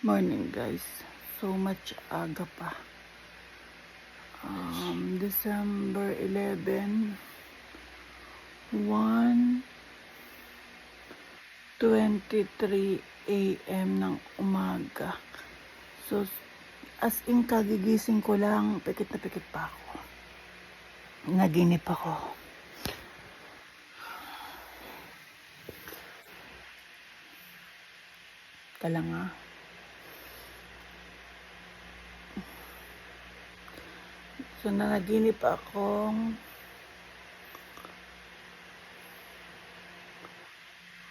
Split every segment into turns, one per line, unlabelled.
Morning guys. So much aga pa. Um, December 11 1 23 a.m. ng umaga. So, as in kagigising ko lang, pikit na pikit pa ako. Naginip ako. Kala nga. So, nanaginip akong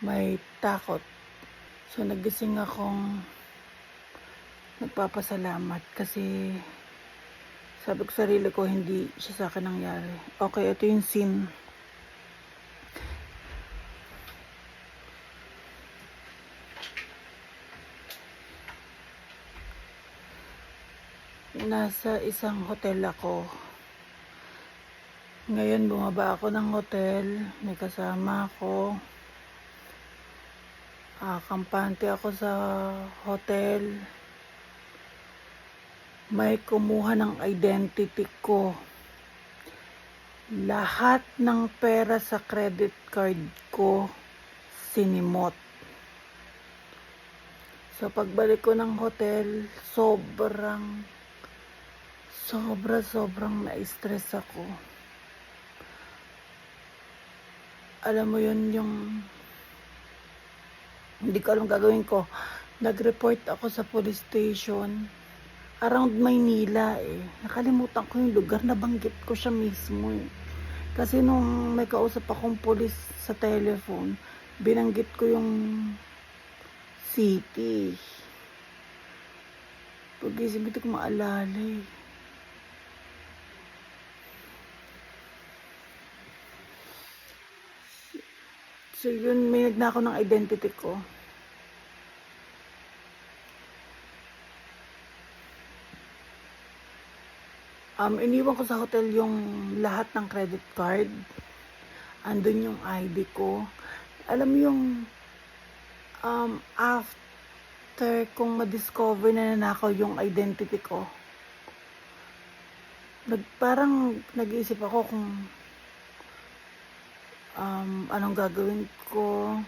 may takot. So, nagising akong nagpapasalamat kasi sabi ko sa sarili ko, hindi siya sa akin nangyari. Okay, ito yung scene. Nasa isang hotel ako. Ngayon, bumaba ako ng hotel. May kasama ako. Ah, kampante ako sa hotel. May kumuha ng identity ko. Lahat ng pera sa credit card ko sinimot. So pagbalik ko ng hotel, sobrang sobra sobrang na-stress ako. Alam mo yun yung hindi ko alam gagawin ko. Nag-report ako sa police station around Maynila eh. Nakalimutan ko yung lugar, nabanggit ko siya mismo eh. Kasi nung may kausap akong polis sa telephone, binanggit ko yung city. Pag-isip hindi ko maalala eh. So yun, may nagnakaw ng identity ko. Um, iniwan ko sa hotel yung lahat ng credit card. Andun yung ID ko. Alam mo yung um, after kong ma-discover na nanakaw yung identity ko, nag, parang nag-iisip ako kung um, anong gagawin ko.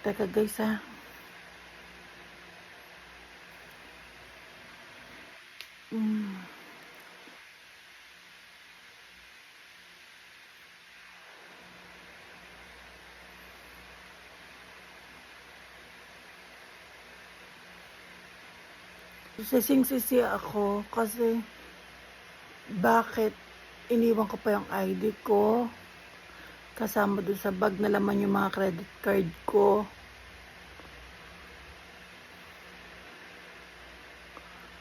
Teka guys ha. Mm. Sising-sisi ako kasi bakit iniwan ko pa yung ID ko kasama doon sa bag na laman yung mga credit card ko.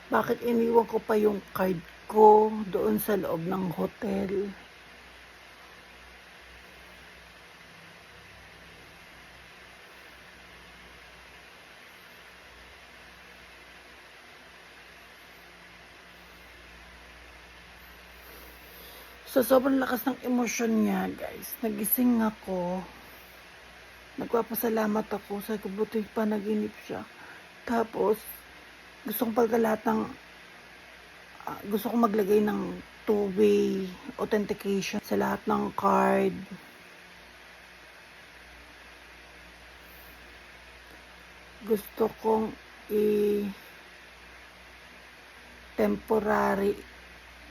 Bakit iniwan ko pa yung card ko doon sa loob ng hotel? So, sobrang lakas ng emosyon niya, guys. Nagising ako. Nagpapasalamat ako. Sa buti pa naginip siya. Tapos, gusto kong pagkalat ng ah, gusto kong maglagay ng two-way authentication sa lahat ng card. Gusto kong i temporary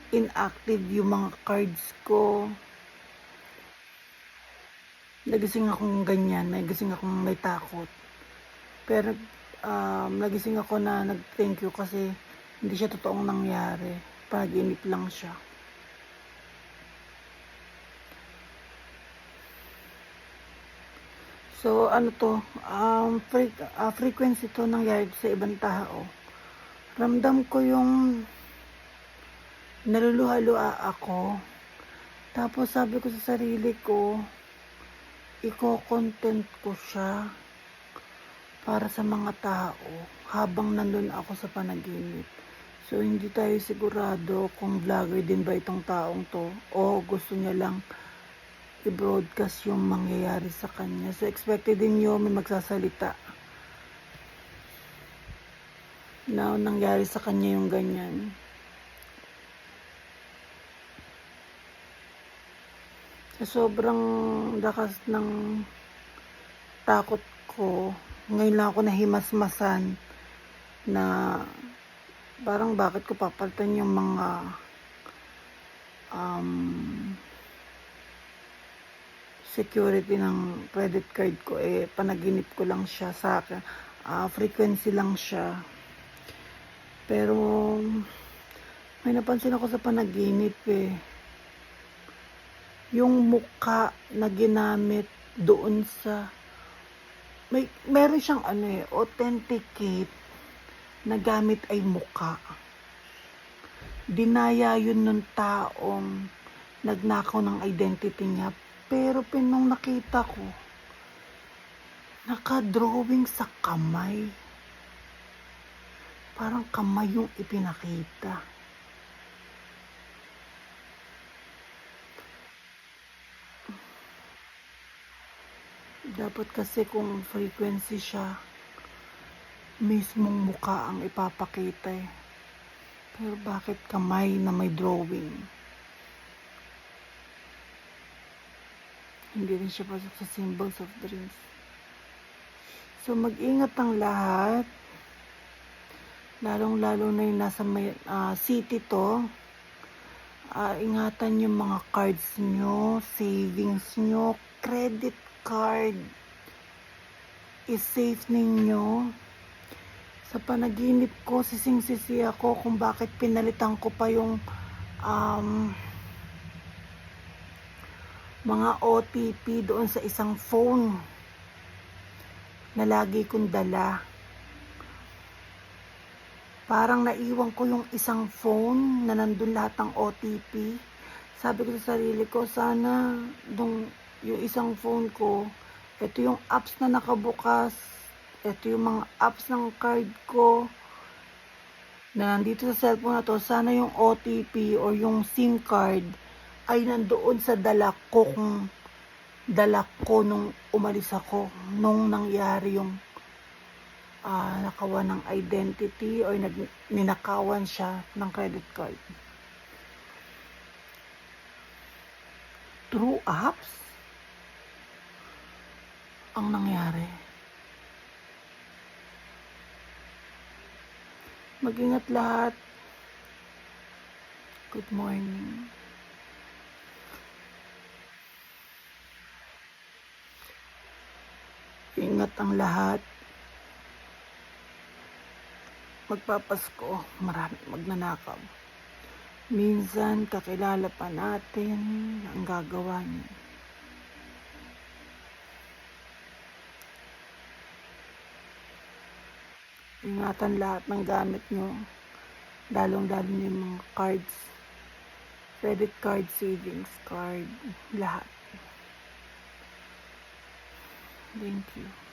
inactive yung mga cards ko. Nagising akong ganyan, may gising akong may takot. Pero um, nagising ako na nag-thank you kasi hindi siya totoong nangyari. Panaginip lang siya. So, ano to, um, fre- ah, frequency to nangyari sa ibang tao. Ramdam ko yung naluluha-luha ako. Tapos sabi ko sa sarili ko, iko-content ko siya para sa mga tao habang nandun ako sa panaginip. So, hindi tayo sigurado kung vlogger din ba itong taong to o gusto niya lang i-broadcast yung mangyayari sa kanya. So, expected din nyo may magsasalita. na nangyari sa kanya yung ganyan. Sa sobrang lakas ng takot ko, ngayon lang ako nahimasmasan na parang bakit ko papalitan yung mga um, security ng credit card ko. Eh panaginip ko lang siya sa akin. Ah, frequency lang siya. Pero may napansin ako sa panaginip eh yung muka na ginamit doon sa may meron siyang ano eh authenticate na gamit ay muka dinaya yun nung taong nagnakaw ng identity niya. Pero pinong nakita ko nakadrawing sa kamay. Parang kamay yung ipinakita dapat kasi kung frequency siya mismong muka ang ipapakita eh. Pero bakit kamay na may drawing? Hindi rin siya pasok sa symbols of dreams. So mag-ingat ang lahat. Lalong lalo na yung nasa may, ah, city to. Ah, ingatan yung mga cards nyo savings nyo credit card is-safe ninyo sa panaginip ko sising-sisi ako kung bakit pinalitan ko pa yung um, mga OTP doon sa isang phone na lagi kong dala. Parang naiwan ko yung isang phone na nandun lahat ng OTP. Sabi ko sa sarili ko, sana dong isang phone ko, ito yung apps na nakabukas, ito yung mga apps ng card ko, na nandito sa cellphone na to, sana yung OTP or yung SIM card ay nandoon sa dala ko kung dala ko nung umalis ako, nung nangyari yung ah, nakawan ng identity or nag, ninakawan siya ng credit card. True apps? Ang nangyari. Mag-ingat lahat. Good morning. Ingat ang lahat. Magpapasko, marami magnanakaw. Minsan, kakilala pa natin ang gagawa niya. Ingatan lahat ng gamit nyo. Lalong-lalo na yung mga cards. Credit card, savings card, lahat. Thank you.